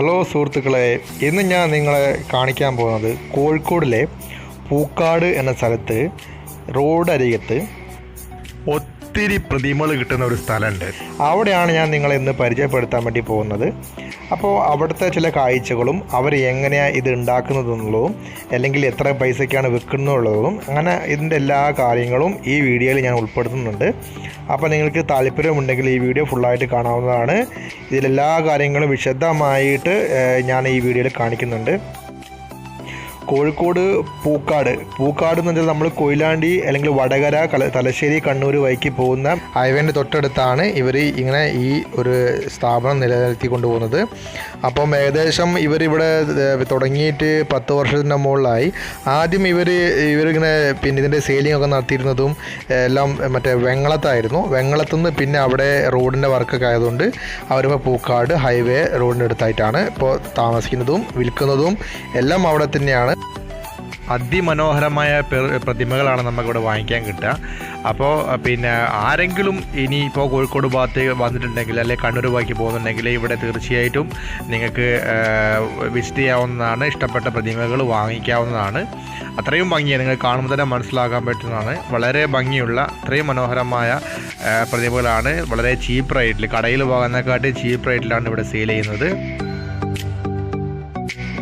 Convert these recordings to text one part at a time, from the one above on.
Hello സുഹൃത്തുക്കളെ ഇന്ന് ഞാൻ നിങ്ങളെ കാണിക്കാൻ പോകുന്നത് കോഴിക്കോടിലെ പൂക്കാട് എന്ന സ്ഥലത്ത് റോഡരികത്ത് ഒത്തിരി പ്രതിമകൾ കിട്ടുന്ന ഒരു സ്ഥലമുണ്ട്. അവിടെയാണ് ഞാൻ നിങ്ങളെ ഇന്ന് പരിചയപ്പെടുത്താൻ വേണ്ടി പോകുന്നത്. അപ്പോൾ അവിടുത്തെ ചില കാഴ്ചകളും അവർ എങ്ങനെയാണ് ഇത് ഉണ്ടാക്കുന്നതെന്നുള്ളതും അല്ലെങ്കിൽ എത്ര പൈസയ്ക്കാണ് വിൽക്കുന്നുള്ളതും അങ്ങനെ ഇതിന്റെ എല്ലാ കാര്യങ്ങളും ഈ വീഡിയോയിൽ ഞാൻ ഉൾപ്പെടുത്തുന്നുണ്ട്. അപ്പോൾ നിങ്ങൾക്ക് താല്പര്യമുണ്ടെങ്കിൽ ഈ വീഡിയോ ഫുള്ളായിട്ട് കാണാവുന്നതാണ്. ഇതിലെല്ലാ കാര്യങ്ങളും വിശദമായിട്ട് ഞാൻ ഈ വീഡിയോയിൽ കാണിക്കുന്നുണ്ട്. കോഴിക്കോട് പൂക്കാട്. പൂക്കാട് എന്ന് വെച്ചാൽ നമ്മൾ കൊയിലാണ്ടി അല്ലെങ്കിൽ വടകര തലശ്ശേരി കണ്ണൂർ വഴിക്ക് പോകുന്ന ഹൈവേന്റെ തൊട്ടടുത്താണ് ഇവർ ഇങ്ങനെ ഈ ഒരു സ്ഥാപനം നിലനിർത്തി കൊണ്ടുപോകുന്നത് അപ്പം ഏകദേശം ഇവരിവിടെ തുടങ്ങിയിട്ട് പത്ത് വർഷത്തിന്റെ മുകളിലായി. ആദ്യം ഇവർ ഇവരിങ്ങനെ പിന്നെ ഇതിന്റെ സെയിലിംഗ് ഒക്കെ നടത്തിയിരുന്നതും എല്ലാം മറ്റേ വെങ്ങളത്തായിരുന്നു വെങ്ങളത്തുനിന്ന് പിന്നെ അവിടെ റോഡിന്റെ വർക്കൊക്കെ ആയതുകൊണ്ട് അവരിപ്പോൾ പൂക്കാട് ഹൈവേ റോഡിന്റെ അടുത്തായിട്ടാണ് ഇപ്പോൾ താമസിക്കുന്നതും വിൽക്കുന്നതും എല്ലാം അവിടെ തന്നെയാണ്. അതിമനോഹരമായ പ്രതിമകളാണ് നമുക്കിവിടെ വാങ്ങിക്കാൻ കിട്ടുക. അപ്പോൾ പിന്നെ ആരെങ്കിലും ഇനി ഇപ്പോൾ കോഴിക്കോട് ഭാഗത്ത് വന്നിട്ടുണ്ടെങ്കിൽ അല്ലെങ്കിൽ കണ്ണൂർ ഭാഗത്ത് പോകുന്നുണ്ടെങ്കിൽ ഇവിടെ തീർച്ചയായിട്ടും നിങ്ങൾക്ക് വിസിറ്റ് ചെയ്യാവുന്നതാണ്. ഇഷ്ടപ്പെട്ട പ്രതിമകൾ വാങ്ങിക്കാവുന്നതാണ്. അത്രയും ഭംഗിയാണ് നിങ്ങൾ കാണുമ്പോൾ തന്നെ മനസ്സിലാക്കാൻ പറ്റുന്നതാണ്. വളരെ ഭംഗിയുള്ള അത്രയും മനോഹരമായ പ്രതിമകളാണ്. വളരെ ചീപ്പ് റേറ്റിൽ കടയിൽ പോകുന്നതിനെക്കാട്ടി ചീപ്പ് റേറ്റിലാണ് ഇവിടെ സെയിൽ ചെയ്യുന്നത്.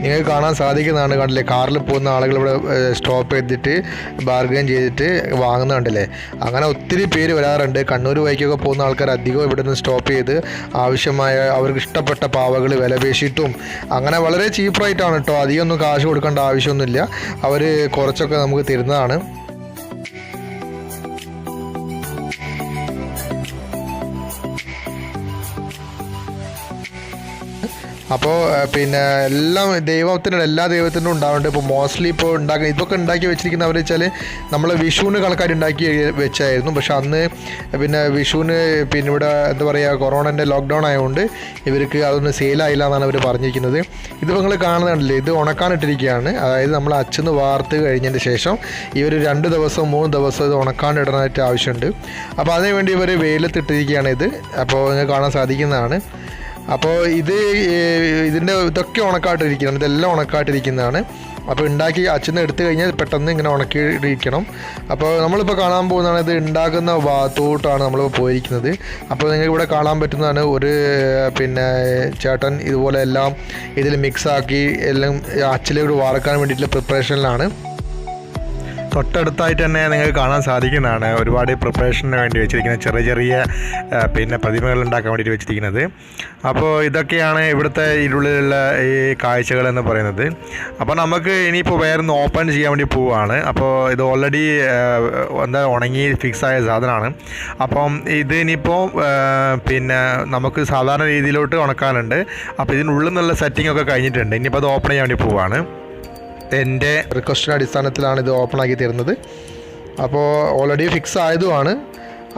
നിങ്ങൾക്ക് കാണാൻ സാധിക്കുന്നതാണ് കണ്ടില്ലേ? കാറിൽ പോകുന്ന ആളുകൾ ഇവിടെ സ്റ്റോപ്പ് ചെയ്തിട്ട് ബാർഗെയിൻ ചെയ്തിട്ട് വാങ്ങുന്ന കണ്ടില്ലേ അങ്ങനെ ഒത്തിരി പേര് വരാറുണ്ട്. കണ്ണൂർ വഴിക്കൊക്കെ പോകുന്ന ആൾക്കാർ അധികം ഇവിടെ നിന്ന് സ്റ്റോപ്പ് ചെയ്ത് ആവശ്യമായ അവർക്ക് ഇഷ്ടപ്പെട്ട പാവകൾ വില പേശിയിട്ടും അങ്ങനെ വളരെ ചീപ്പറായിട്ടാണ് കേട്ടോ അധികമൊന്നും കാശ് കൊടുക്കേണ്ട ആവശ്യമൊന്നുമില്ല. അവർ കുറച്ചൊക്കെ നമുക്ക് തരുന്നതാണ്. അപ്പോൾ പിന്നെ എല്ലാം ദൈവത്തിനുള്ള എല്ലാ ദൈവത്തിനും ഉണ്ടാവുന്നുണ്ട് ഇപ്പോൾ മോസ്റ്റ്ലി ഇപ്പോൾ ഉണ്ടാക്കി ഇതൊക്കെ ഉണ്ടാക്കി വെച്ചിരിക്കുന്നവർ വെച്ചാൽ നമ്മൾ വിഷുവിന് കളക്കാർ ഉണ്ടാക്കി വെച്ചായിരുന്നു. പക്ഷെ അന്ന് പിന്നെ വിഷുവിന് പിന്നെ ഇവിടെ എന്താ പറയുക കൊറോണന്റെ ലോക്ക്ഡൗൺ ആയതുകൊണ്ട് ഇവർക്ക് അതൊന്നും സെയിലായില്ല എന്നാണ് അവർ പറഞ്ഞിരിക്കുന്നത്. ഇത് നിങ്ങൾ കാണുന്നുണ്ടല്ലേ ഇത് ഉണക്കാനിട്ടിരിക്കുകയാണ് അതായത് നമ്മൾ അച്ഛന്ന് വാർത്ത് കഴിഞ്ഞതിന് ശേഷം ഇവർ രണ്ട് ദിവസം മൂന്ന് ദിവസം ഇത് ഉണക്കാനിടാനായിട്ട് ആവശ്യമുണ്ട്. അപ്പോൾ അതിനുവേണ്ടി ഇവർ വെയിലത്തിട്ടിരിക്കുകയാണ് ഇത്. അപ്പോൾ നിങ്ങൾ കാണാൻ സാധിക്കുന്നതാണ്. അപ്പോൾ ഇത് ഇതിന്റെ ഇതൊക്കെ ഉണക്കായിട്ടിരിക്കണം ഇതെല്ലാം ഉണക്കായിട്ടിരിക്കുന്നതാണ്. അപ്പോൾ ഉണ്ടാക്കി അച്ഛൻ എടുത്തു കഴിഞ്ഞാൽ പെട്ടെന്ന് ഇങ്ങനെ ഉണക്കിയിരിക്കണം അപ്പോൾ നമ്മളിപ്പോൾ കാണാൻ പോകുന്നതാണ് ഇത് ഉണ്ടാക്കുന്ന ഭാഗത്തോട്ടാണ് നമ്മളിപ്പോൾ പോയിരിക്കുന്നത്. അപ്പോൾ നിങ്ങൾക്ക് ഇവിടെ കാണാൻ പറ്റുന്നതാണ് ഒരു പിന്നെ ചേട്ടൻ ഇതുപോലെ എല്ലാം ഇതിൽ മിക്സാക്കി എല്ലാം അച്ചിലേക്ക് വാർക്കാൻ വേണ്ടിയിട്ടുള്ള പ്രിപ്പറേഷനിലാണ് തൊട്ടടുത്തായിട്ട് തന്നെ നിങ്ങൾക്ക് കാണാൻ സാധിക്കുന്നതാണ് ഒരുപാട് പ്രിപ്പറേഷന് വേണ്ടി വെച്ചിരിക്കുന്ന ചെറിയ ചെറിയ പിന്നെ പ്രതിമകൾ ഉണ്ടാക്കാൻ വേണ്ടിയിട്ട് വെച്ചിരിക്കുന്നത്. അപ്പോൾ ഇതൊക്കെയാണ് ഇവിടുത്തെ ഇതിനുള്ളിലുള്ള ഈ കാഴ്ചകൾ എന്ന് പറയുന്നത്. അപ്പോൾ നമുക്ക് ഇനിയിപ്പോൾ വേറെ ഒന്ന് ഓപ്പൺ ചെയ്യാൻ വേണ്ടി പോവുകയാണ് അപ്പോൾ ഇത് ഓൾറെഡി എന്താ ഉണങ്ങി ഫിക്സ് ആയ സാധനമാണ്. അപ്പം ഇത് ഇനിയിപ്പോൾ പിന്നെ നമുക്ക് സാധാരണ രീതിയിലോട്ട് ഉണക്കാനുണ്ട്. അപ്പോൾ ഇതിനുള്ളിൽ നിന്നുള്ള സെറ്റിംഗ് ഒക്കെ കഴിഞ്ഞിട്ടുണ്ട്. ഇനിയിപ്പോൾ അത് ഓപ്പൺ ചെയ്യാൻ വേണ്ടി പോവുകയാണ് എന്റെ റിക്വസ്റ്റിന്റെ അടിസ്ഥാനത്തിലാണ് ഇത് ഓപ്പൺ ആക്കി തരുന്നത്. അപ്പോൾ ഓൾറെഡി ഫിക്സ് ആയതുമാണ്.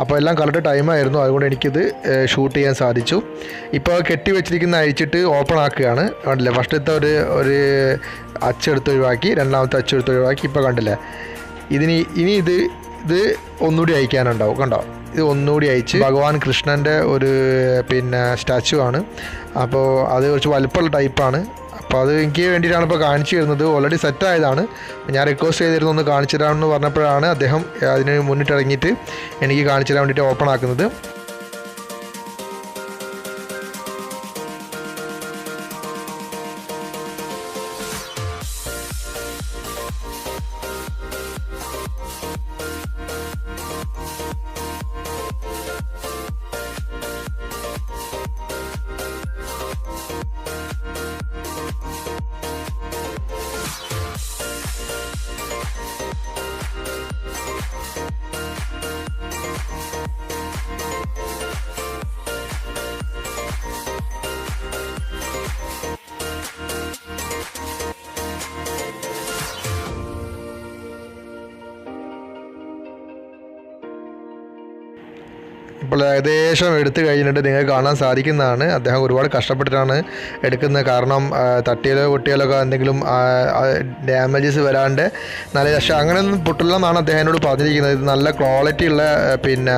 അപ്പോൾ എല്ലാം കറക്റ്റ് ടൈമായിരുന്നു അതുകൊണ്ട് എനിക്കിത് ഷൂട്ട് ചെയ്യാൻ സാധിച്ചു. ഇപ്പോൾ കെട്ടി വെച്ചിരിക്കുന്ന അഴിച്ചിട്ട് ഓപ്പൺ ആക്കുകയാണ്. കണ്ടില്ലേ? ഫസ്റ്റത്തെ ഒരു ഒരു അച്ചെടുത്ത് ഒഴിവാക്കി രണ്ടാമത്തെ അച്ചെടുത്ത് ഒഴിവാക്കി. ഇപ്പോൾ കണ്ടില്ലേ? ഇതിന് ഇനി ഇത് ഇത് ഒന്നുകൂടി അയക്കാനുണ്ടാവും കണ്ടോ? ഇത് ഒന്നുകൂടി അയച്ച് ഭഗവാൻ കൃഷ്ണന്റെ ഒരു പിന്നെ സ്റ്റാച്ചു ആണ്. അപ്പോൾ അത് കുറച്ച് വലുപ്പമുള്ള ടൈപ്പാണ് അപ്പോൾ അത് എനിക്ക് വേണ്ടിയിട്ടാണ് ഇപ്പോൾ കാണിച്ചു തരുന്നത്. ഓൾറെഡി സെറ്റ് ആയതാണ്. ഞാൻ റിക്വസ്റ്റ് ചെയ്തിരുന്നു ഒന്ന് കാണിച്ചു തരാമെന്ന് പറഞ്ഞപ്പോഴാണ് അദ്ദേഹം അതിന് മുന്നിട്ടിറങ്ങിയിട്ട് എനിക്ക് കാണിച്ചു തരാൻ വേണ്ടിയിട്ട് ഓപ്പൺ ആക്കുന്നത്. ഇപ്പോൾ ഏകദേശം എടുത്തു കഴിഞ്ഞിട്ട് നിങ്ങൾക്ക് കാണാൻ സാധിക്കുന്നതാണ്. അദ്ദേഹം ഒരുപാട് കഷ്ടപ്പെട്ടിട്ടാണ് എടുക്കുന്നത്. കാരണം തട്ടിയാലോ പൊട്ടിയാലോ ഒക്കെ എന്തെങ്കിലും ഡാമേജസ് വരാണ്ട് നല്ല പക്ഷേ അങ്ങനെയൊന്നും പൊട്ടില്ലെന്നാണ് അദ്ദേഹം എന്നോട് പറഞ്ഞിരിക്കുന്നത്. ഇത് നല്ല ക്വാളിറ്റി ഉള്ള പിന്നെ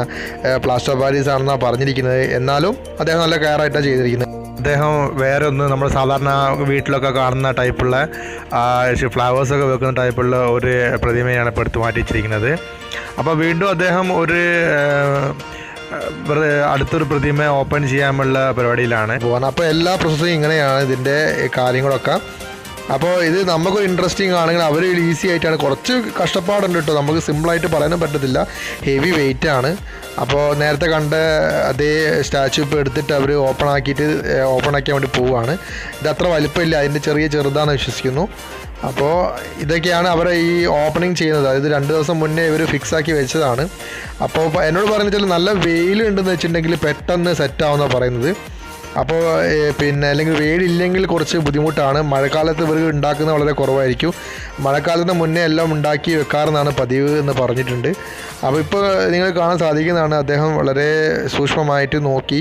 പ്ലാസ്റ്റർ പാരീസ് ആണെന്നാണ് പറഞ്ഞിരിക്കുന്നത്. എന്നാലും അദ്ദേഹം നല്ല കെയർ ആയിട്ടാണ് ചെയ്തിരിക്കുന്നത്. അദ്ദേഹം വേറെ ഒന്ന് നമ്മൾ സാധാരണ വീട്ടിലൊക്കെ കാണുന്ന ടൈപ്പുള്ള ഫ്ലവേഴ്സൊക്കെ വെക്കുന്ന ടൈപ്പുള്ള ഒരു പ്രതിമയാണ് ഇപ്പോൾ എടുത്ത് മാറ്റി വെച്ചിരിക്കുന്നത് അപ്പോൾ വീണ്ടും അദ്ദേഹം ഒരു അടുത്തൊരു പ്രതിമ ഓപ്പൺ ചെയ്യാനുള്ള പരിപാടിയിലാണ്. പോകുന്നത് അപ്പോൾ എല്ലാ പ്രോസസ്സും ഇങ്ങനെയാണ് ഇതിന്റെ കാര്യങ്ങളൊക്കെ. അപ്പോൾ ഇത് നമുക്കൊരു ഇൻട്രസ്റ്റിംഗ് ആണെങ്കിൽ അവർ ഈസി ആയിട്ടാണ്. കുറച്ച് കഷ്ടപ്പാടുണ്ട് കേട്ടോ. നമുക്ക് സിമ്പിളായിട്ട് പറയാനും പറ്റത്തില്ല. ഹെവി വെയിറ്റ് ആണ്. അപ്പോൾ നേരത്തെ കണ്ട അതേ സ്റ്റാച്ചു ഇപ്പോൾ എടുത്തിട്ട് അവർ ഓപ്പൺ ആക്കിയിട്ട് ഓപ്പൺ ആക്കാൻ വേണ്ടി പോവുകയാണ് ഇത് അത്ര വലിപ്പമില്ല. അതിന്റെ ചെറിയ ചെറുതാണെന്ന് വിശ്വസിക്കുന്നു. അപ്പോൾ ഇതൊക്കെയാണ് അവരെ ഈ ഓപ്പണിംഗ് ചെയ്യുന്നത്. അതായത് രണ്ട് ദിവസം മുന്നേ ഇവർ ഫിക്സ് ആക്കി വെച്ചതാണ്. അപ്പോൾ എന്നോട് പറഞ്ഞാൽ നല്ല നല്ല വെയിലുണ്ടെന്ന് വെച്ചിട്ടുണ്ടെങ്കിൽ പെട്ടെന്ന് സെറ്റ് ആവുന്ന പറയുന്നത്. അപ്പോൾ പിന്നെ അല്ലെങ്കിൽ വെയിലില്ലെങ്കിൽ കുറച്ച് ബുദ്ധിമുട്ടാണ്. മഴക്കാലത്ത് ഇവർ ഉണ്ടാക്കുന്നത് വളരെ കുറവായിരിക്കും. മഴക്കാലത്തിന് മുന്നേ എല്ലാം ഉണ്ടാക്കി വെക്കാറെന്നാണ് പതിവ് എന്ന് പറഞ്ഞിട്ടുണ്ട്. അപ്പോൾ ഇപ്പോൾ നിങ്ങൾ കാണാൻ സാധിക്കുന്നതാണ് അദ്ദേഹം വളരെ സൂക്ഷ്മമായിട്ട് നോക്കി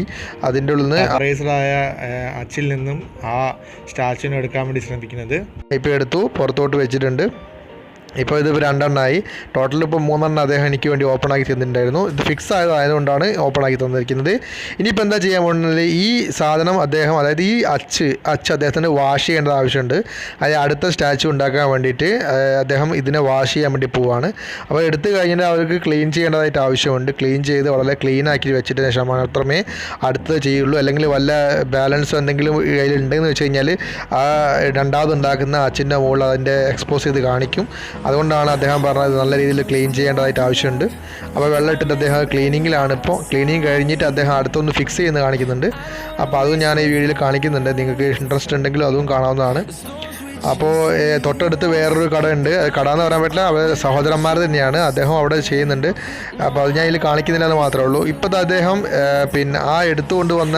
അതിന്റെ ഉള്ളിൽ നിന്ന്. അറേസറായ അച്ചിൽ നിന്നും ആ സ്റ്റാച്ചുവിനെ എടുക്കാൻ വേണ്ടി ശ്രമിക്കുന്നത്. ഇപ്പോൾ എടുത്തു പുറത്തോട്ട് വെച്ചിട്ടുണ്ട്. ഇപ്പോൾ ഇത് രണ്ടെണ്ണമായി ടോട്ടൽ ഇപ്പോൾ മൂന്നെണ്ണം അദ്ദേഹം എനിക്ക് വേണ്ടി ഓപ്പൺ ആക്കി തന്നിട്ടുണ്ടായിരുന്നു. ഇത് ഫിക്സ് ആയതായതുകൊണ്ടാണ് ഓപ്പൺ ആക്കി തന്നിരിക്കുന്നത്. ഇനിയിപ്പോൾ എന്താ ചെയ്യാൻ പോകുന്നത്? ഈ സാധനം അദ്ദേഹം അതായത് ഈ അച്ച് അച്ച് അദ്ദേഹത്തിന് വാഷ് ചെയ്യേണ്ടത് ആവശ്യമുണ്ട്. അതായത് അടുത്ത സ്റ്റാച്ചു ഉണ്ടാക്കാൻ വേണ്ടിയിട്ട് അദ്ദേഹം ഇതിനെ വാഷ് ചെയ്യാൻ വേണ്ടി പോവാണ്. അപ്പോൾ എടുത്തു കഴിഞ്ഞാൽ അവർക്ക് ക്ലീൻ ചെയ്യേണ്ടതായിട്ട് ആവശ്യമുണ്ട്. ക്ലീൻ ചെയ്ത് വളരെ ക്ലീൻ ആക്കി വെച്ചിട്ട് ശേഷം മാത്രമേ അടുത്തത് ചെയ്യുള്ളൂ. അല്ലെങ്കിൽ വല്ല ബാലൻസ് എന്തെങ്കിലും കയ്യിലുണ്ടെന്ന് വെച്ച് കഴിഞ്ഞാൽ ആ രണ്ടാമത് ഉണ്ടാക്കുന്ന അച്ചിന്റെ മുകളിൽ അതിന്റെ എക്സ്പോസ് ചെയ്ത് കാണിക്കും. അതുകൊണ്ടാണ് അദ്ദേഹം പറഞ്ഞത് നല്ല രീതിയിൽ ക്ലീൻ ചെയ്യേണ്ടതായിട്ട് ആവശ്യമുണ്ട്. അപ്പോൾ വെള്ളം ഇട്ടിട്ട് അദ്ദേഹം ക്ലീനിങ്ങിലാണ് ഇപ്പോൾ. ക്ലീനിങ് കഴിഞ്ഞിട്ട് അദ്ദേഹം അടുത്തൊന്ന് ഫിക്സ് ചെയ്യുന്ന കാണിക്കുന്നുണ്ട്. അപ്പോൾ അതും ഞാൻ ഈ വീഡിയോയിൽ കാണിക്കുന്നുണ്ട്. നിങ്ങൾക്ക് ഇൻട്രസ്റ്റ് ഉണ്ടെങ്കിൽ അതും കാണാവുന്നതാണ്. അപ്പോൾ തൊട്ടടുത്ത് വേറൊരു കട ഉണ്ട് കട എന്ന് പറയാൻ പറ്റില്ല. അവർ സഹോദരന്മാർ തന്നെയാണ്. അദ്ദേഹം അവിടെ ചെയ്യുന്നുണ്ട്. അപ്പോൾ അത് ഞാൻ ഇതിൽ കാണിക്കുന്നില്ല എന്ന് മാത്രമേ ഉള്ളൂ. ഇപ്പോഴത്തെ അദ്ദേഹം പിന്നെ ആ എടുത്തുകൊണ്ട് വന്ന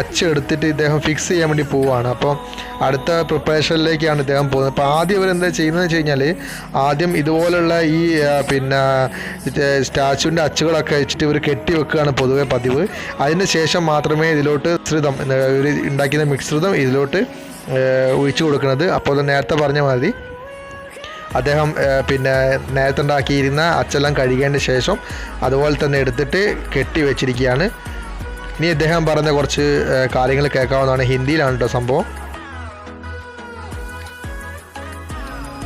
അച്ച് എടുത്തിട്ട് ഇദ്ദേഹം ഫിക്സ് ചെയ്യാൻ വേണ്ടി പോവുകയാണ്. അപ്പോൾ അടുത്ത പ്രിപ്പറേഷനിലേക്കാണ് ഇദ്ദേഹം പോകുന്നത്. അപ്പോൾ ആദ്യം ഇവർ എന്താ ചെയ്യുന്നതെന്ന് വെച്ച് കഴിഞ്ഞാൽ ആദ്യം ഇതുപോലുള്ള ഈ പിന്നെ സ്റ്റാച്ചുവിന്റെ അച്ചുകളൊക്കെ വെച്ചിട്ട് ഇവർ കെട്ടി വെക്കുകയാണ് പൊതുവേ പതിവ്. അതിന് ശേഷം മാത്രമേ ഇതിലോട്ട് മിശ്രിതം ഇവർ ഉണ്ടാക്കുന്ന മിശ്രിതം ഇതിലോട്ട് ഒഴിച്ചു കൊടുക്കുന്നത്. അപ്പോൾ നേരത്തെ പറഞ്ഞ മാതിരി അദ്ദേഹം പിന്നെ നേരത്തെ ഉണ്ടാക്കിയിരുന്ന അച്ചെല്ലാം കഴുകേണ്ട ശേഷം അതുപോലെ തന്നെ എടുത്തിട്ട് കെട്ടി വെച്ചിരിക്കുകയാണ്. ഇനി അദ്ദേഹം പറഞ്ഞ കുറച്ച് കാര്യങ്ങൾ കേൾക്കാവുന്നതാണ്. ഹിന്ദിയിലാണ് കേട്ടോ സംഭവം.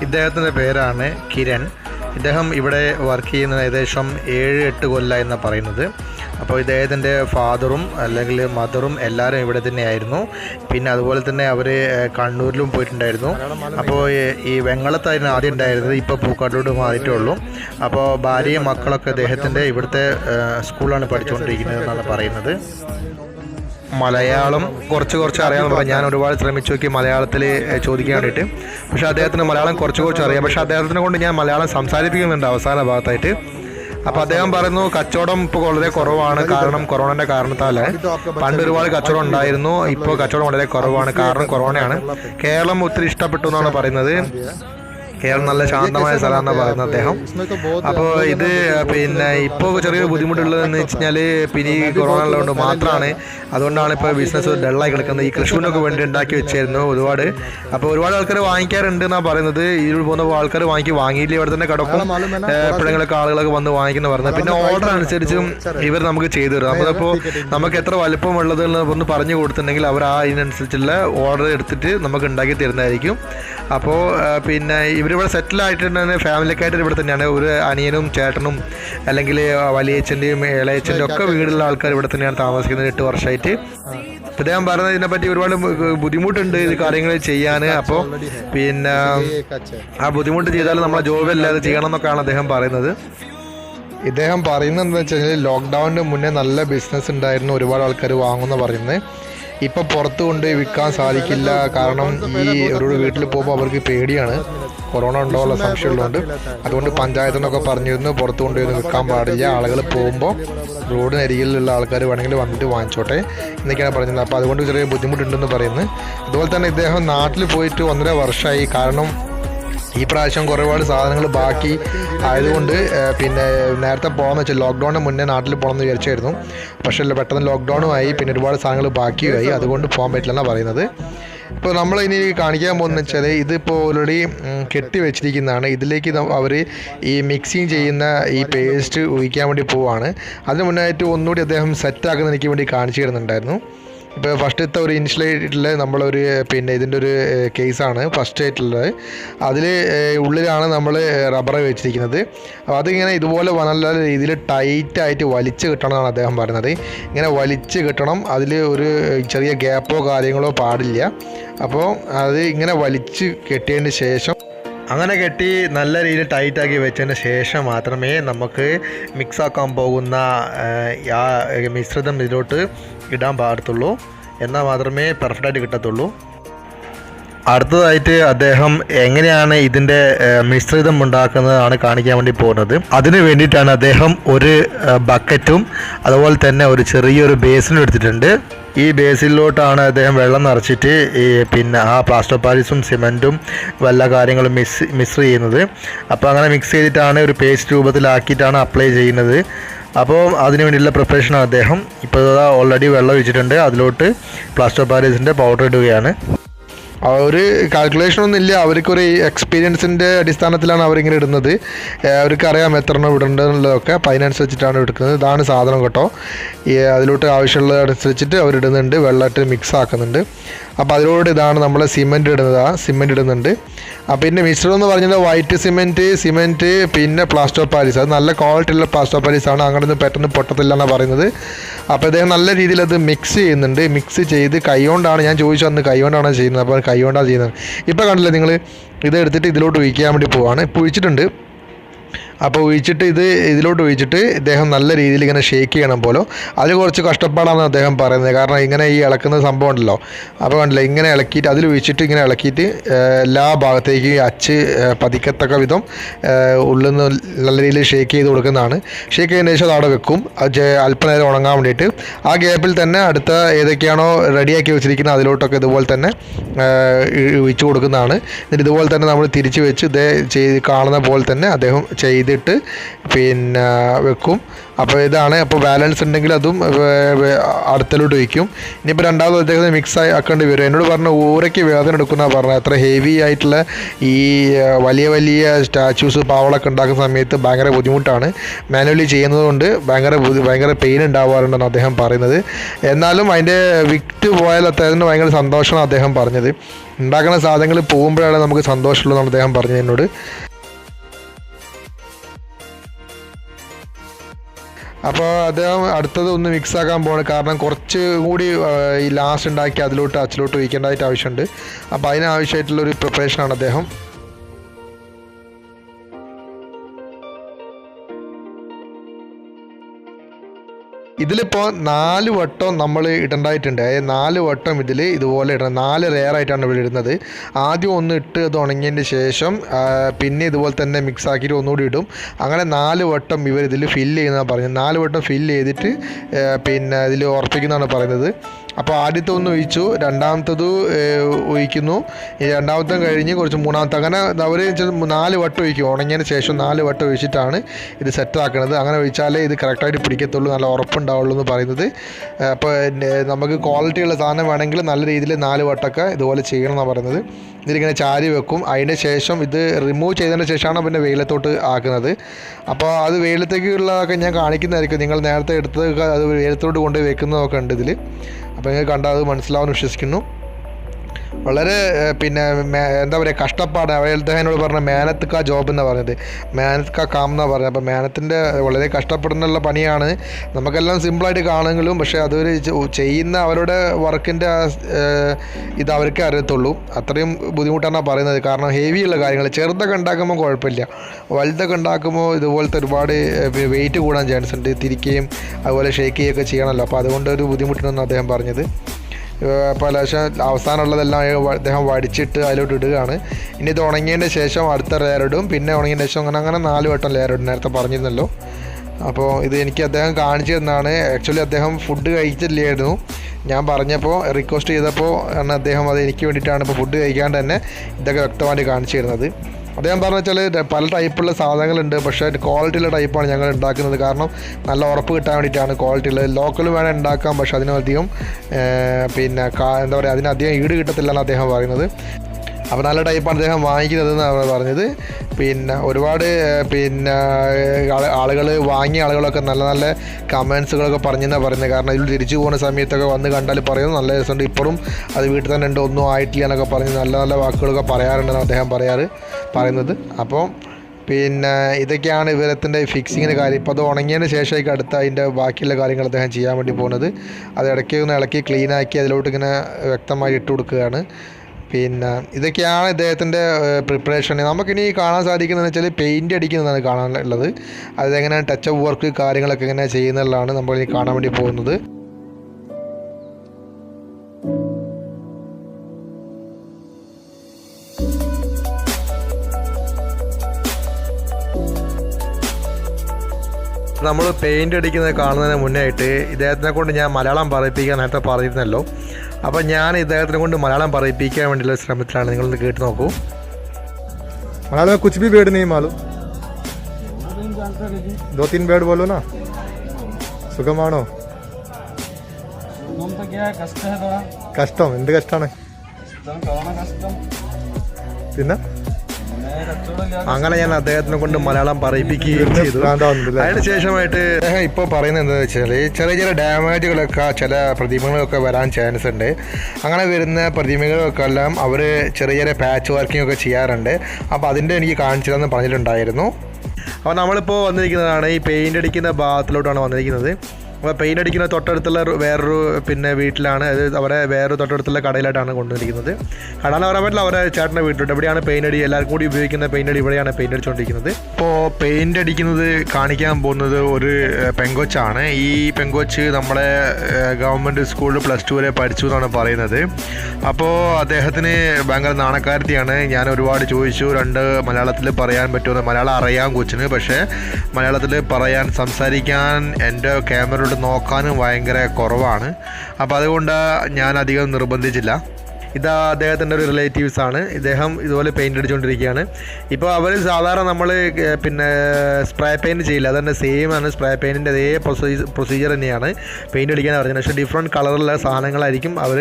ഇദ്ദേഹത്തിന്റെ പേരാണ് കിരൺ. ഇദ്ദേഹം ഇവിടെ വർക്ക് ചെയ്യുന്ന ഏകദേശം ഏഴ് എട്ട് കൊല്ല എന്നാണ് പറയുന്നത്. അപ്പോൾ ഇദ്ദേഹത്തിന്റെ ഫാദറും അല്ലെങ്കിൽ മദറും എല്ലാവരും ഇവിടെ തന്നെയായിരുന്നു. പിന്നെ അതുപോലെ തന്നെ അവർ കണ്ണൂരിലും പോയിട്ടുണ്ടായിരുന്നു. അപ്പോൾ ഈ- വെങ്ങളത്തായിരുന്നു ആദ്യം ഉണ്ടായിരുന്നത്. ഇപ്പോൾ പൂക്കാട്ടിലോട്ട് മാറിയിട്ടേ ഉള്ളൂ അപ്പോൾ ഭാര്യയും മക്കളൊക്കെ അദ്ദേഹത്തിന്റെ ഇവിടുത്തെ സ്കൂളാണ് പഠിച്ചുകൊണ്ടിരിക്കുന്നത് എന്നാണ് പറയുന്നത്. മലയാളം കുറച്ച് കുറച്ച് അറിയാമെന്ന് പറഞ്ഞു. ഞാൻ ഒരുപാട് ശ്രമിച്ചു നോക്കി മലയാളത്തിൽ ചോദിക്കാൻ വേണ്ടിയിട്ട്. പക്ഷേ അദ്ദേഹത്തിന് മലയാളം കുറച്ച് കുറച്ച് അറിയാം. പക്ഷേ അദ്ദേഹത്തിനെ കൊണ്ട് ഞാൻ മലയാളം സംസാരിപ്പിക്കുന്നുണ്ട് അവസാന ഭാഗത്തായിട്ട്. അപ്പോൾ അദ്ദേഹം പറയുന്നു കച്ചവടം ഇപ്പോൾ വളരെ കുറവാണ്. കാരണം കൊറോണന്റെ കാരണത്താൽ പണ്ട് ഒരുപാട് കച്ചവടം ഉണ്ടായിരുന്നു. ഇപ്പോൾ കച്ചവടം വളരെ കുറവാണ്. കാരണം കൊറോണയാണ്. കേരളം ഒത്തിരി ഇഷ്ടപ്പെട്ടു എന്നാണ് പറയുന്നത്. കേരളം നല്ല ശാന്തമായ സ്ഥലമാണെന്ന് പറയുന്നത് അദ്ദേഹം. അപ്പോൾ ഇത് പിന്നെ ഇപ്പോൾ ചെറിയൊരു ബുദ്ധിമുട്ടുള്ളതെന്ന് വെച്ച് കഴിഞ്ഞാൽ പിന്നെ ഈ കൊറോണ ഉള്ളതുകൊണ്ട് മാത്രമാണ് അതുകൊണ്ടാണ് ഇപ്പോൾ ബിസിനസ് ഡള്ളായി കിടക്കുന്നത്. ഈ കൃഷിനൊക്കെ വേണ്ടി ഉണ്ടാക്കി വെച്ചായിരുന്നു ഒരുപാട്. അപ്പോൾ ഒരുപാട് ആൾക്കാർ വാങ്ങിക്കാറുണ്ട് എന്നാണ് പറയുന്നത്. ഇതിൽ പോകുന്ന ആൾക്കാർ വാങ്ങി വാങ്ങിയില്ല ഇവിടെ തന്നെ കിടക്കും. എപ്പോഴെങ്കിലൊക്കെ ആളുകളൊക്കെ വന്ന് വാങ്ങിക്കുന്ന പറഞ്ഞത് പിന്നെ ഓർഡർ അനുസരിച്ചും ഇവർ നമുക്ക് ചെയ്തു തരും. അപ്പോൾ നമുക്ക് എത്ര വലിപ്പമുള്ളത് ഒന്ന് പറഞ്ഞു കൊടുത്തിട്ടുണ്ടെങ്കിൽ അവർ ആ ഇതിനനുസരിച്ചുള്ള ഓർഡർ എടുത്തിട്ട് നമുക്ക് ഉണ്ടാക്കി തരുന്നതായിരിക്കും. അപ്പോൾ പിന്നെ ഇവരിവിടെ സെറ്റിൽ ആയിട്ടുണ്ടെങ്കിൽ ഫാമിലിക്കായിട്ട് ഇവിടെ തന്നെയാണ്. ഒരു അനിയനും ചേട്ടനും അല്ലെങ്കിൽ വലിയച്ഛന്റെയും ഇളയച്ഛന്റെയും ഒക്കെ വീടുള്ള ആൾക്കാർ ഇവിടെ തന്നെയാണ് താമസിക്കുന്നത് എട്ട് വർഷമായിട്ട്. അപ്പം അദ്ദേഹം പറഞ്ഞത് ഇതിനെപ്പറ്റി ഒരുപാട് ബുദ്ധിമുട്ടുണ്ട് ഇത് കാര്യങ്ങൾ ചെയ്യാൻ. അപ്പോൾ പിന്നെ ആ ബുദ്ധിമുട്ട് ചെയ്താലും നമ്മളെ ജോബ് അല്ലാതെ ചെയ്യണം എന്നൊക്കെയാണ് അദ്ദേഹം പറയുന്നത്. ഇദ്ദേഹം പറയുന്നത് എന്താ വെച്ച് കഴിഞ്ഞാൽ ലോക്ക്ഡൗണിന് മുന്നേ നല്ല ബിസിനസ് ഉണ്ടായിരുന്നു ഒരുപാട് ആൾക്കാർ വാങ്ങുന്ന പറയുന്നത്. ഇപ്പം പുറത്തു കൊണ്ട് വിൽക്കാൻ സാധിക്കില്ല. കാരണം ഈ ഒരു വീട്ടിൽ പോകുമ്പോൾ അവർക്ക് പേടിയാണ്. കൊറോണ ഉണ്ടോയുള്ള സംശയമുള്ളതുകൊണ്ട് അതുകൊണ്ട് പഞ്ചായത്ത് പഞ്ചായത്തിനൊക്കെ പറഞ്ഞിരുന്നു പുറത്തു കൊണ്ടുപോയി വിൽക്കാൻ പാടില്ല. ആളുകൾ പോകുമ്പോൾ റോഡിനരികിലുള്ള ആൾക്കാർ വേണമെങ്കിൽ വന്നിട്ട് വാങ്ങിച്ചോട്ടെ എന്നൊക്കെയാണ് പറഞ്ഞത് അപ്പോൾ അതുകൊണ്ട് ചെറിയ ബുദ്ധിമുട്ടുണ്ടെന്ന് പറയുന്നു അതുപോലെ തന്നെ ഇദ്ദേഹം നാട്ടിൽ പോയിട്ട് ഒന്നര വർഷമായി. കാരണം ഈ പ്രാവശ്യം കുറേപാട് സാധനങ്ങൾ ബാക്കി ആയതുകൊണ്ട് പിന്നെ നേരത്തെ പോകാമെന്ന് വെച്ചാൽ ലോക്ക്ഡൗണിന് മുന്നേ നാട്ടിൽ പോകണമെന്ന് വിചാരിച്ചായിരുന്നു. പക്ഷേ പെട്ടെന്ന് ലോക്ക്ഡൗണുമായി പിന്നെ ഒരുപാട് സാധനങ്ങൾ ബാക്കിയായി അതുകൊണ്ട് പോകാൻ പറ്റില്ലെന്നാണ് പറയുന്നത്. ഇപ്പോൾ നമ്മൾ ഇനി കാണിക്കാൻ പോകുന്നത് വെച്ചാൽ ഇതിപ്പോൾ ഓൾറെഡി കെട്ടി വെച്ചിരിക്കുന്നതാണ്. ഇതിലേക്ക് അവർ ഈ മിക്സിങ് ചെയ്യുന്ന ഈ പേസ്റ്റ് ഒഴിക്കാൻ വേണ്ടി പോവാണ്. അതിന് മുന്നായിട്ട് ഒന്നുകൂടി അദ്ദേഹം സെറ്റാക്കുന്ന എനിക്ക് വേണ്ടി കാണിച്ചു തരുന്നുണ്ടായിരുന്നു. ഇപ്പോൾ ഫസ്റ്റത്തെ ഒരു ഇനിഷ്യലായിട്ടുള്ള നമ്മളൊരു പിന്നെ ഇതിന്റെ ഒരു കേസാണ് ഫസ്റ്റ് ആയിട്ടുള്ളത്. അതിൽ ഉള്ളിലാണ് നമ്മൾ റബ്ബർ വെച്ചിരിക്കുന്നത്. അപ്പോൾ അതിങ്ങനെ ഇതുപോലെ നല്ല രീതിയിൽ ടൈറ്റായിട്ട് വലിച്ച് കിട്ടണം എന്നാണ് അദ്ദേഹം പറയുന്നത്. ഇങ്ങനെ വലിച്ച് കിട്ടണം. അതിൽ ഒരു ചെറിയ ഗ്യാപ്പോ കാര്യങ്ങളോ പാടില്ല. അപ്പോൾ അത് ഇങ്ങനെ വലിച്ച് കെട്ടിയതിന് ശേഷം അങ്ങനെ കെട്ടി നല്ല രീതിയിൽ ടൈറ്റാക്കി വെച്ചതിന് ശേഷം മാത്രമേ നമുക്ക് മിക്സാക്കാൻ പോകുന്ന ആ മിശ്രിതം ഇതിലോട്ട് ഇടാൻ പാടത്തുള്ളൂ എന്നാൽ മാത്രമേ പെർഫെക്റ്റായിട്ട് കിട്ടത്തുള്ളൂ. അടുത്തതായിട്ട് അദ്ദേഹം എങ്ങനെയാണ് ഇതിന്റെ മിശ്രിതം ഉണ്ടാക്കുന്നതാണ് കാണിക്കാൻ വേണ്ടി പോകുന്നത്. അതിന് വേണ്ടിയിട്ടാണ് അദ്ദേഹം ഒരു ബക്കറ്റും അതുപോലെ തന്നെ ഒരു ചെറിയൊരു ബേസിനും എടുത്തിട്ടുണ്ട്. ഈ ബേസിലോട്ടാണ് അദ്ദേഹം വെള്ളം നിറച്ചിട്ട് ഈ പിന്നെ ആ പ്ലാസ്റ്റർ പാരീസും സിമെന്റും വല്ല കാര്യങ്ങളും മിക്സ് മിക്സ് ചെയ്യുന്നത്. അപ്പോൾ അങ്ങനെ മിക്സ് ചെയ്തിട്ടാണ് ഒരു പേസ്റ്റ് രൂപത്തിലാക്കിയിട്ടാണ് അപ്ലൈ ചെയ്യുന്നത്. അപ്പോൾ അതിന് വേണ്ടിയുള്ള പ്രിപ്പറേഷനാണ് അദ്ദേഹം. ഇപ്പോൾ ഓൾറെഡി വെള്ളം ഒഴിച്ചിട്ടുണ്ട്. അതിലോട്ട് പ്ലാസ്റ്റർ പാരീസിന്റെ പൗഡർ ഇടുകയാണ്. ഒരു കാൽക്കുലേഷൻ ഒന്നും ഇല്ല. അവർക്കൊരു എക്സ്പീരിയൻസിന്റെ അടിസ്ഥാനത്തിലാണ് അവരിങ്ങനെ ഇടുന്നത്. അവർക്കറിയാം എത്ര എണ്ണം ഇടേണ്ടതെന്നുള്ളതൊക്കെ അപ്പോൾ അതിനനുസരിച്ചിട്ടാണ് എടുക്കുന്നത്. ഇതാണ് സാധനം കേട്ടോ. ഈ അതിലോട്ട് അവർ അവരിടുന്നുണ്ട്. വെള്ളമായിട്ട് മിക്സ് ആക്കുന്നുണ്ട്. അപ്പോൾ അതിലൂടെ ഇതാണ് നമ്മൾ സിമെന്റ് ഇടുന്നത്. ആ സിമെന്റ് ഇടുന്നുണ്ട്. അപ്പോൾ പിന്നെ മിശ്രം എന്ന് പറഞ്ഞത് വൈറ്റ് സിമെന്റ് സിമെന്റ് പിന്നെ പ്ലാസ്റ്റർ പാരീസ് അത് നല്ല ക്വാളിറ്റി ഉള്ള പ്ലാസ്റ്റർ പാരീസ് ആണ്. അങ്ങനെ ഒന്നും പെട്ടെന്ന് പൊട്ടത്തില്ല എന്നാണ് പറയുന്നത്. അപ്പോൾ അദ്ദേഹം നല്ല രീതിയിൽ അത് മിക്സ് ചെയ്യുന്നുണ്ട്. മിക്സ് ചെയ്ത് കൈകൊണ്ടാണ് ഞാൻ ചോദിച്ചു അന്ന് കൈകൊണ്ടാണ് ചെയ്യുന്നത്. അപ്പോൾ കൈകൊണ്ടാണ് ചെയ്യുന്നത്. ഇപ്പോൾ കണ്ടില്ലേ നിങ്ങൾ ഇത് എടുത്തിട്ട് ഇതിലോട്ട് ഒഴിക്കാൻ വേണ്ടി പോവാണ്. ഇപ്പോൾ ഒഴിച്ചിട്ടുണ്ട്. അപ്പോൾ ഒഴിച്ചിട്ട് ഇത് ഇതിലോട്ട് ഒഴിച്ചിട്ട് ഇദ്ദേഹം നല്ല രീതിയിൽ ഇങ്ങനെ ഷേക്ക് ചെയ്യണം പോലും. അതിൽ കുറച്ച് കഷ്ടപ്പാടാണ് അദ്ദേഹം പറയുന്നത്. കാരണം ഇങ്ങനെ ഈ ഇളക്കുന്ന സംഭവം ഉണ്ടല്ലോ. അപ്പോൾ കണ്ടില്ല ഇങ്ങനെ ഇളക്കിയിട്ട് അതിൽ ഒഴിച്ചിട്ട് ഇങ്ങനെ ഇളക്കിയിട്ട് എല്ലാ ഭാഗത്തേക്കും അച്ച് പതിക്കത്തക്ക വിധം ഉള്ളിൽ നിന്ന് നല്ല രീതിയിൽ ഷേക്ക് ചെയ്ത് കൊടുക്കുന്നതാണ്. ഷേക്ക് ചെയ്യുന്ന ശേഷം അത് അവിടെ വെക്കും. അത് അല്പനേരം ഉണങ്ങാൻ വേണ്ടിയിട്ട്. ആ ഗ്യാപ്പിൽ തന്നെ അടുത്ത ഏതൊക്കെയാണോ റെഡിയാക്കി വെച്ചിരിക്കുന്നത് അതിലോട്ടൊക്കെ ഇതുപോലെ തന്നെ ഒഴിച്ചു കൊടുക്കുന്നതാണ്. എന്നിട്ട് ഇതുപോലെ തന്നെ നമ്മൾ തിരിച്ച് വെച്ച് ഇതേ ചെയ്ത് കാണുന്ന പോലെ തന്നെ അദ്ദേഹം ചെയ്തിട്ട് പിന്നെ വെക്കും. അപ്പോൾ ഇതാണ്. അപ്പോൾ ബാലൻസ് ഉണ്ടെങ്കിൽ അതും അടുത്തലോട്ട് വയ്ക്കും. ഇനിയിപ്പോൾ രണ്ടാമത് അദ്ദേഹത്തിന് മിക്സ് ആയി ആക്കേണ്ടി വരും. എന്നോട് പറഞ്ഞ ഊരയ്ക്ക് വേദന എടുക്കുന്ന പറഞ്ഞത് അത്ര ഹെവി ആയിട്ടുള്ള ഈ വലിയ വലിയ സ്റ്റാച്യൂസ് പാവളൊക്കെ ഉണ്ടാക്കുന്ന സമയത്ത് ഭയങ്കര ബുദ്ധിമുട്ടാണ്. മാനുവലി ചെയ്യുന്നതുകൊണ്ട് ഭയങ്കര ഭയങ്കര പെയിൻ ഉണ്ടാവാറുണ്ടെന്ന് അദ്ദേഹം പറയുന്നത്. എന്നാലും അതിന്റെ വിറ്റ് പോയാൽ അദ്ദേഹത്തിന് ഭയങ്കര സന്തോഷമാണ് അദ്ദേഹം പറഞ്ഞത്. ഉണ്ടാക്കുന്ന സാധനങ്ങൾ പോകുമ്പോഴാണ് നമുക്ക് സന്തോഷമുള്ളതെന്നാണ് അദ്ദേഹം പറഞ്ഞത് എന്നോട്. അപ്പോൾ അദ്ദേഹം അടുത്തത് ഒന്ന് മിക്സ് ആക്കാൻ പോകണം കാരണം കുറച്ച് കൂടി ഈ ലാസ്റ്റ് ഉണ്ടാക്കി അതിലോട്ട് അച്ചിലോട്ട് ഒഴിക്കേണ്ടതായിട്ട് ആവശ്യമുണ്ട്. അപ്പോൾ അതിനാവശ്യമായിട്ടുള്ളൊരു പ്രിപ്പറേഷനാണ് അദ്ദേഹം. ഇതിലിപ്പോൾ നാല് വട്ടം നമ്മൾ ഇടേണ്ടതായിട്ടുണ്ട് അതായത് നാല് വട്ടം ഇതിൽ ഇതുപോലെ ഇടണം. നാല് ലെയറായിട്ടാണ് ഇവിടെ ഇടുന്നത്. ആദ്യം ഒന്ന് ഇട്ട് അത് ഉണങ്ങിയതിന് ശേഷം പിന്നെ ഇതുപോലെ തന്നെ മിക്സ് ആക്കിയിട്ട് ഒന്നുകൂടി ഇടും. അങ്ങനെ നാല് വട്ടം ഇവർ ഫില്ല് ചെയ്യുന്നതാണ് പറഞ്ഞത്. നാല് വട്ടം ഫില്ല് ചെയ്തിട്ട് പിന്നെ ഇതിൽ ഉറപ്പിക്കുന്നതാണ് പറയുന്നത്. അപ്പോൾ ആദ്യത്തെ ഒന്ന് ഒഴിച്ചു രണ്ടാമത്തത് ഒഴിക്കുന്നു. രണ്ടാമത്തെ കഴിഞ്ഞ് കുറച്ച് മൂന്നാമത്തെ അങ്ങനെ അവർ നാല് വട്ടം ഒഴിക്കും. ഉണങ്ങിയതിന് ശേഷം നാല് വട്ടം ഒഴിച്ചിട്ടാണ് ഇത് സെറ്റ് ആക്കുന്നത് അങ്ങനെ ഒഴിച്ചാലേ ഇത് കറക്റ്റായിട്ട് പിടിക്കത്തുള്ളൂ നല്ല ഉറപ്പുണ്ടാവുള്ളൂ എന്ന് പറയുന്നത്. അപ്പോൾ നമുക്ക് ക്വാളിറ്റിയുള്ള സാധനം വേണമെങ്കിൽ നല്ല രീതിയിൽ നാല് വട്ടമൊക്കെ ഇതുപോലെ ചെയ്യണം എന്നാണ് പറയുന്നത്. ഇതിലിങ്ങനെ ചാരി വെക്കും. അതിന് ശേഷം ഇത് റിമൂവ് ചെയ്തതിന് ശേഷമാണ് പിന്നെ വെയിലത്തോട്ട് ആക്കുന്നത്. അപ്പോൾ അത് വെയിലത്തേക്കുള്ളതൊക്കെ ഞാൻ കാണിക്കുന്നതായിരിക്കും. നിങ്ങൾ നേരത്തെ എടുത്തതൊക്കെ അത് വെയിലത്തോട്ട് കൊണ്ട് വെക്കുന്നതൊക്കെ ഉണ്ട് ഇതിൽ അപ്പോൾ നിങ്ങൾക്ക് കണ്ടാൽ അത് മനസ്സിലാവുമെന്ന് വിശ്വസിക്കുന്നു. വളരെ പിന്നെ എന്താ പറയുക കഷ്ടപ്പാട്. അദ്ദേഹത്തിനോട് പറഞ്ഞ മേനത്ത് കാ ജോബ് എന്നാണ് പറഞ്ഞത്. മേനത്ത് കാ കാം എന്നാണ് പറഞ്ഞത്. അപ്പോൾ മേനത്തിന്റെ വളരെ കഷ്ടപ്പെടുന്നുള്ള പണിയാണ്. നമുക്കെല്ലാം സിമ്പിളായിട്ട് കാണുമെങ്കിലും പക്ഷേ അതൊരു ചെയ്യുന്ന അവരുടെ വർക്കിന്റെ ഇത് അവർക്കേ അറിയത്തുള്ളൂ. അത്രയും ബുദ്ധിമുട്ടാണ് പറയുന്നത്. കാരണം ഹെവിയുള്ള കാര്യങ്ങൾ. ചെറുതൊക്കെ ഉണ്ടാക്കുമ്പോൾ കുഴപ്പമില്ല. വലുതൊക്കെ ഉണ്ടാക്കുമ്പോൾ ഇതുപോലത്തെ ഒരുപാട് വെയിറ്റ് കൂടാൻ ചാൻസ് ഉണ്ട് തിരിക്കുകയും അതുപോലെ ഷേക്ക് ചെയ്യുകയൊക്കെ ചെയ്യണമല്ലോ. അപ്പോൾ അതുകൊണ്ട് ഒരു ബുദ്ധിമുട്ടുണ്ടെന്ന് അദ്ദേഹം പറഞ്ഞത്. അപ്പോൾ ലേശം അവസാനമുള്ളതെല്ലാം അദ്ദേഹം വടിച്ചിട്ട് അതിലോട്ട് ഇടുകയാണ്. ഇനി ഇത് ഉണങ്ങിയതിന്റെ ശേഷം അടുത്ത ലെയറിടും പിന്നെ ഉണങ്ങിയതിന് ശേഷം അങ്ങനെ അങ്ങനെ നാല് വട്ടം ലെയറിടും നേരത്തെ പറഞ്ഞിരുന്നല്ലോ. അപ്പോൾ ഇത് എനിക്ക് അദ്ദേഹം കാണിച്ചു തന്നാണ്. ആക്ച്വലി അദ്ദേഹം ഫുഡ് കഴിച്ചില്ലായിരുന്നു. ഞാൻ പറഞ്ഞപ്പോൾ റിക്വസ്റ്റ് ചെയ്തപ്പോൾ ആണ് അദ്ദേഹം അത് എനിക്ക് വേണ്ടിയിട്ടാണ് ഇപ്പോൾ ഫുഡ് കഴിക്കാണ്ട് തന്നെ ഇതൊക്കെ വ്യക്തമായിട്ട് കാണിച്ചു തരുന്നത്. അദ്ദേഹം പറഞ്ഞു വെച്ചാൽ പല ടൈപ്പുള്ള സാധനങ്ങളുണ്ട്. പക്ഷേ ക്വാളിറ്റിയുള്ള ടൈപ്പാണ് ഞങ്ങൾ ഉണ്ടാക്കുന്നത്. കാരണം നല്ല ഉറപ്പ് കിട്ടാൻ വേണ്ടിയിട്ടാണ് ക്വാളിറ്റി ഉള്ളത് ലോക്കൽ വേണം ഉണ്ടാക്കാം. പക്ഷേ അതിനധികം പിന്നെ എന്താ പറയുക അതിനധികം ഈട് കിട്ടത്തില്ലെന്ന് അദ്ദേഹം പറയുന്നത്. അപ്പോൾ നല്ല ടൈപ്പാണ് അദ്ദേഹം വാങ്ങിക്കുന്നത് എന്നാണ് പറഞ്ഞത്. പിന്നെ ഒരുപാട് പിന്നെ ആളുകൾ വാങ്ങിയ ആളുകളൊക്കെ നല്ല നല്ല കമൻസുകളൊക്കെ പറഞ്ഞെന്നാണ് പറയുന്നത് കാരണം ഇതിൽ തിരിച്ചു പോകുന്ന സമയത്തൊക്കെ വന്ന് കണ്ടാൽ പറയുന്നു നല്ല രസമുണ്ട്. ഇപ്പോഴും അത് വീട്ടിൽ തന്നെ ഉണ്ട് ഒന്നും ആയിട്ടില്ല എന്നൊക്കെ പറഞ്ഞ് നല്ല നല്ല വാക്കുകളൊക്കെ പറയാറുണ്ടെന്നാണ് അദ്ദേഹം പറയാറ് പറയുന്നത്. അപ്പോൾ പിന്നെ ഇതൊക്കെയാണ് ഇവരത്തിന്റെ ഫിക്സിങ്ങിന്റെ കാര്യം. ഇപ്പോൾ അത് ഉണങ്ങിയതിന് ശേഷമായിരിക്കും അടുത്ത അതിന്റെ ബാക്കിയുള്ള കാര്യങ്ങൾ അദ്ദേഹം ചെയ്യാൻ വേണ്ടി പോകുന്നത്. അത് ഇടയ്ക്ക് ഒന്ന് ഇളക്കി ക്ലീനാക്കി അതിലോട്ട് ഇങ്ങനെ വ്യക്തമായി ഇട്ട് കൊടുക്കുകയാണ്. പിന്നെ ഇതൊക്കെയാണ് ഇദ്ദേഹത്തിന്റെ പ്രിപ്പറേഷൻ നമുക്കിനി കാണാൻ സാധിക്കുന്നതെന്ന് വെച്ചാൽ പെയിന്റ് അടിക്കുന്നതാണ് കാണാനുള്ളത്. അതെങ്ങനെയാണ് ടച്ച് അപ്പ് വർക്ക് കാര്യങ്ങളൊക്കെ എങ്ങനെ ചെയ്യുന്നതിലാണ് നമ്മൾ ഇനി കാണാൻ വേണ്ടി പോകുന്നത്. നമ്മൾ പെയിന്റ് അടിക്കുന്നത് കാണുന്നതിന് മുന്നേ ആയിട്ട് ഇദ്ദേഹത്തിനെ കൊണ്ട് ഞാൻ മലയാളം പറയിപ്പിക്കാൻ നേരത്തെ പറഞ്ഞിരുന്നല്ലോ. അപ്പോൾ ഞാൻ ഇദ്ദേഹത്തിനെ കൊണ്ട് മലയാളം പറയിപ്പിക്കാൻ വേണ്ടിയുള്ള ശ്രമത്തിലാണ് നിങ്ങളൊന്ന് കേട്ട് നോക്കൂ. മലയാളം കുച്ച് ബി വേർഡ് നെയ് മാലും ദോ തീൻ ബേഡ് പോലോ നാ സുഖമാണോ കഷ്ടം എന്ത് കഷ്ടമാണ് പിന്നെ? അങ്ങനെ ഞാൻ അദ്ദേഹത്തിനെ കൊണ്ട് മലയാളം പറയിപ്പിക്കുകയും ചെയ്തു? അതിന് ശേഷമായിട്ട് അദ്ദേഹം ഇപ്പോൾ പറയുന്നത് എന്താണെന്ന് വെച്ചാൽ ചെറിയ ചെറിയ ഡാമേജുകളൊക്കെ ചില പ്രതിമകളൊക്കെ വരാൻ ചാൻസ് ഉണ്ട്. അങ്ങനെ വരുന്ന പ്രതിമകളൊക്കെ എല്ലാം അവർ ചെറിയ ചെറിയ പാച്ച് വർക്കിംഗ് ഒക്കെ ചെയ്യാറുണ്ട്. അപ്പോൾ അതിന്റെ എനിക്ക് കാണിച്ചു തന്ന് പറഞ്ഞിട്ടുണ്ടായിരുന്നു. അപ്പോൾ നമ്മളിപ്പോൾ വന്നിരിക്കുന്നതാണ് ഈ പെയിന്റ് അടിക്കുന്ന ഭാഗത്തിലോട്ടാണ് വന്നിരിക്കുന്നത്. അപ്പോൾ പെയിന്റ് അടിക്കുന്ന തൊട്ടടുത്തുള്ള വേറൊരു പിന്നെ വീട്ടിലാണ്. അത് അവരെ വേറൊരു തൊട്ടടുത്തുള്ള കടയിലായിട്ടാണ് കൊണ്ടുവന്നിരിക്കുന്നത്. കട എന്ന് പറയാൻ പറ്റില്ല അവരെ ചേട്ടന്റെ വീട്ടിൽ എവിടെയാണ് പെയിന്റ് അടി എല്ലാവർക്കും കൂടി ഉപയോഗിക്കുന്ന പെയിന്റ് അടി ഇവിടെയാണ് പെയിന്റ് അടിച്ചുകൊണ്ടിരിക്കുന്നത് ഇപ്പോൾ പെയിന്റ് അടിക്കുന്നത് കാണിക്കാൻ പോകുന്നത് ഒരു പെങ്കൊച്ചാണ്. ഈ പെങ്കൊച്ച് നമ്മുടെ ഗവൺമെന്റ് സ്കൂളിൽ പ്ലസ് ടു വരെ പഠിച്ചു എന്നാണ് പറയുന്നത്. അപ്പോൾ അദ്ദേഹത്തിന് ഭയങ്കര നാണക്കാരത്തിയാണ് ഞാൻ ഒരുപാട് ചോദിച്ചു രണ്ട് മലയാളത്തിൽ പറയാൻ പറ്റുമെന്ന് മലയാളം അറിയാം കൊച്ചിന് പക്ഷേ മലയാളത്തിൽ പറയാൻ സംസാരിക്കാൻ എന്റെ നോക്കാനും ഭയങ്കര കുറവാണ്. അപ്പോൾ അതുകൊണ്ട് ഞാൻ അധികം നിർബന്ധിച്ചില്ല. ഇതാ അദ്ദേഹത്തിന്റെ ഒരു റിലേറ്റീവ്സ് ആണ്. ഇദ്ദേഹം ഇതുപോലെ പെയിന്റ് അടിച്ചുകൊണ്ടിരിക്കുകയാണ് ഇപ്പോൾ അവർ സാധാരണ നമ്മൾ പിന്നെ സ്പ്രേ പെയിന്റ് ചെയ്യില്ല. അതന്നെ സെയിം ആണ് സ്പ്രേ പെയിന്റിന്റെ അതേ പ്രൊസീജ് പ്രൊസീജിയർ തന്നെയാണ് പെയിന്റ് അടിക്കാൻ പറഞ്ഞത്. പക്ഷേ ഡിഫറെന്റ് കളറിലുള്ള സാധനങ്ങളായിരിക്കും അവർ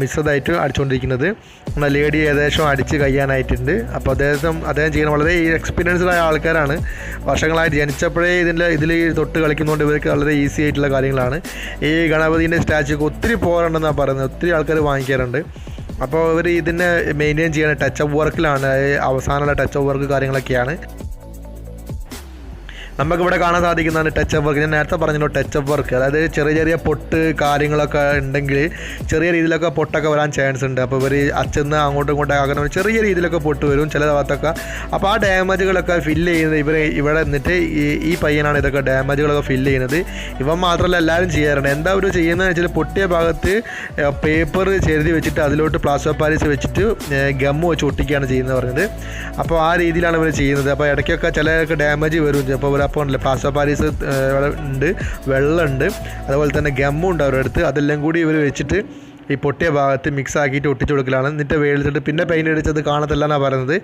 മിക്സഡായിട്ട് അടിച്ചുകൊണ്ടിരിക്കുന്നത് നമ്മുടെ ലേഡി ഏകദേശം അടിച്ച് കഴിയാനായിട്ടുണ്ട്. അപ്പോൾ അദ്ദേഹം അദ്ദേഹം ചെയ്യുന്ന വളരെ എക്സ്പീരിയൻസ്ഡ് ആയ ആൾക്കാരാണ്. വർഷങ്ങളായിട്ട് ജനിച്ചപ്പോഴേ ഇതിന്റെ ഇതിൽ തൊട്ട് കളിക്കുന്നതുകൊണ്ട് ഇവർക്ക് വളരെ ഈസി ആയിട്ടുള്ള കാര്യങ്ങളാണ്. ഈ ഗണപതിന്റെ സ്റ്റാച്ചുക്ക് ഒത്തിരി പോകാറുണ്ടെന്നാണ് പറയുന്നത്. ഒത്തിരി ആൾക്കാർ വാങ്ങിക്കാറുണ്ട്. അപ്പോൾ ഇവർ ഇതിനെ മെയിന്റെയിൻ ചെയ്യണ. ടച്ച് അപ്പ് വർക്കിലാണ് അവസാനമുള്ള ടച്ച് അപ്പ് വർക്ക് കാര്യങ്ങളൊക്കെയാണ്. നമുക്കിവിടെ കാണാൻ സാധിക്കുന്നതാണ് ടച്ച് അപ്പ് വർക്ക് ഞാൻ നേരത്തെ പറഞ്ഞല്ലോ ടച്ച് അപ്പ് വർക്ക് അതായത് ചെറിയ ചെറിയ പൊട്ട് കാര്യങ്ങളൊക്കെ ഉണ്ടെങ്കിൽ ചെറിയ രീതിയിലൊക്കെ പൊട്ടൊക്കെ വരാൻ ചാൻസ് ഉണ്ട്. അപ്പോൾ ഇവർ അച്ഛന്ന് അങ്ങോട്ടും ഇങ്ങോട്ടും ആകുന്ന ചെറിയ രീതിയിലൊക്കെ പൊട്ട് വരും ചില ഭാഗത്തൊക്കെ. അപ്പോൾ ആ ഡാമേജുകളൊക്കെ ഫില്ല് ചെയ്യുന്നത് ഇവർ ഇവിടെ നിന്നിട്ട് ഈ ഈ പയ്യനാണ് ഇതൊക്കെ ഡാമേജുകളൊക്കെ ഫില്ല് ചെയ്യുന്നത്. ഇവൻ മാത്രമല്ല എല്ലാവരും ചെയ്യാറുണ്ട്. എന്താ അവർ ചെയ്യുന്നതെന്ന് വെച്ചാൽ പൊട്ടിയ ഭാഗത്ത് പേപ്പർ ചെരുതി വെച്ചിട്ട് അതിലോട്ട് പ്ലാസ്റ്റർ പാരീസ് വെച്ചിട്ട് ഗമ്മ് വെച്ച് ഒട്ടിക്കുകയാണ് ചെയ്യുന്നത് പറഞ്ഞത്. അപ്പോൾ ആ രീതിയിലാണ് ഇവർ ചെയ്യുന്നത്. അപ്പോൾ ഇടയ്ക്കൊക്കെ ചിലർക്ക് ഡാമേജ് വരും. അപ്പോൾ ഇവർ അപ്പോൾ ഉണ്ടല്ലോ പ്ലാസ്റ്റർ പാരീസ് ഉണ്ട് വെള്ളമുണ്ട്. അതുപോലെ തന്നെ ഗമ്മും ഉണ്ട് അവരുടെ അടുത്ത്. അതെല്ലാം കൂടി ഇവർ വെച്ചിട്ട് ഈ പൊട്ടിയ ഭാഗത്ത് മിക്സ് ആക്കിയിട്ട് ഒട്ടിച്ചു കൊടുക്കലാണ്. എന്നിട്ട് വെയിലത്തിട്ട് പിന്നെ പെയിന്റ് അടിച്ചത് കാണത്തില്ല എന്നാണ് പറയുന്നത്.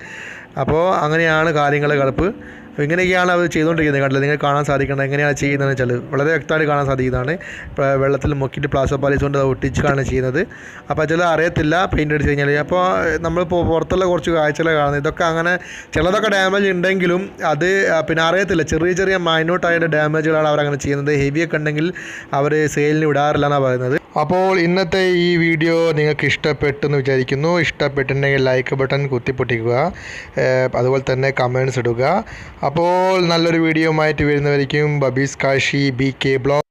അപ്പോൾ അങ്ങനെയാണ് കാര്യങ്ങളെ കളപ്പ് അപ്പോൾ ഇങ്ങനെയൊക്കെയാണ് അവർ ചെയ്തുകൊണ്ടിരിക്കുന്നത്. കണ്ടില്ല? നിങ്ങൾ കാണാൻ സാധിക്കേണ്ടത് എങ്ങനെയാണ് ചെയ്യുന്നതെന്ന് വെച്ചാൽ വളരെ വ്യക്തമായിട്ട് കാണാൻ സാധിക്കുന്നതാണ്. ഇപ്പോൾ വെള്ളത്തിൽ മുക്കിയിട്ട് പ്ലാസ്റ്റർ പാലീസ് കൊണ്ട് അത് ഒട്ടിച്ചാണ് ചെയ്യുന്നത്. അപ്പോൾ ചില അറിയത്തില്ല പെയിന്റ് അടിച്ച് കഴിഞ്ഞാൽ. അപ്പോൾ നമ്മൾ പുറത്തുള്ള കുറച്ച് കാഴ്ചകൾ കാണുന്നത്. ഇതൊക്കെ അങ്ങനെ ചിലതൊക്കെ ഡാമേജ് ഉണ്ടെങ്കിലും അത് പിന്നെ അറിയത്തില്ല. ചെറിയ ചെറിയ മൈന്യൂട്ടായ ഡാമേജുകളാണ് അവർ അങ്ങനെ ചെയ്യുന്നത്. ഹെവിയൊക്കെ ഉണ്ടെങ്കിൽ അവർ സെയിലിന് വിടാറില്ല എന്നാണ് പറയുന്നത്. അപ്പോൾ ഇന്നത്തെ ഈ വീഡിയോ നിങ്ങൾക്ക് ഇഷ്ടപ്പെട്ടു എന്ന് വിചാരിക്കുന്നു. ഇഷ്ടപ്പെട്ടിട്ടുണ്ടെങ്കിൽ ലൈക്ക് ബട്ടൺ കുത്തിപ്പൊട്ടിക്കുക. അതുപോലെ തന്നെ കമൻസ് ഇടുക. അപ്പോൾ നല്ലൊരു വീഡിയോ ആയിട്ട് വരുന്നവരിക്കും. ബബീസ് കാശി ബി കെ ബ്ലോഗ്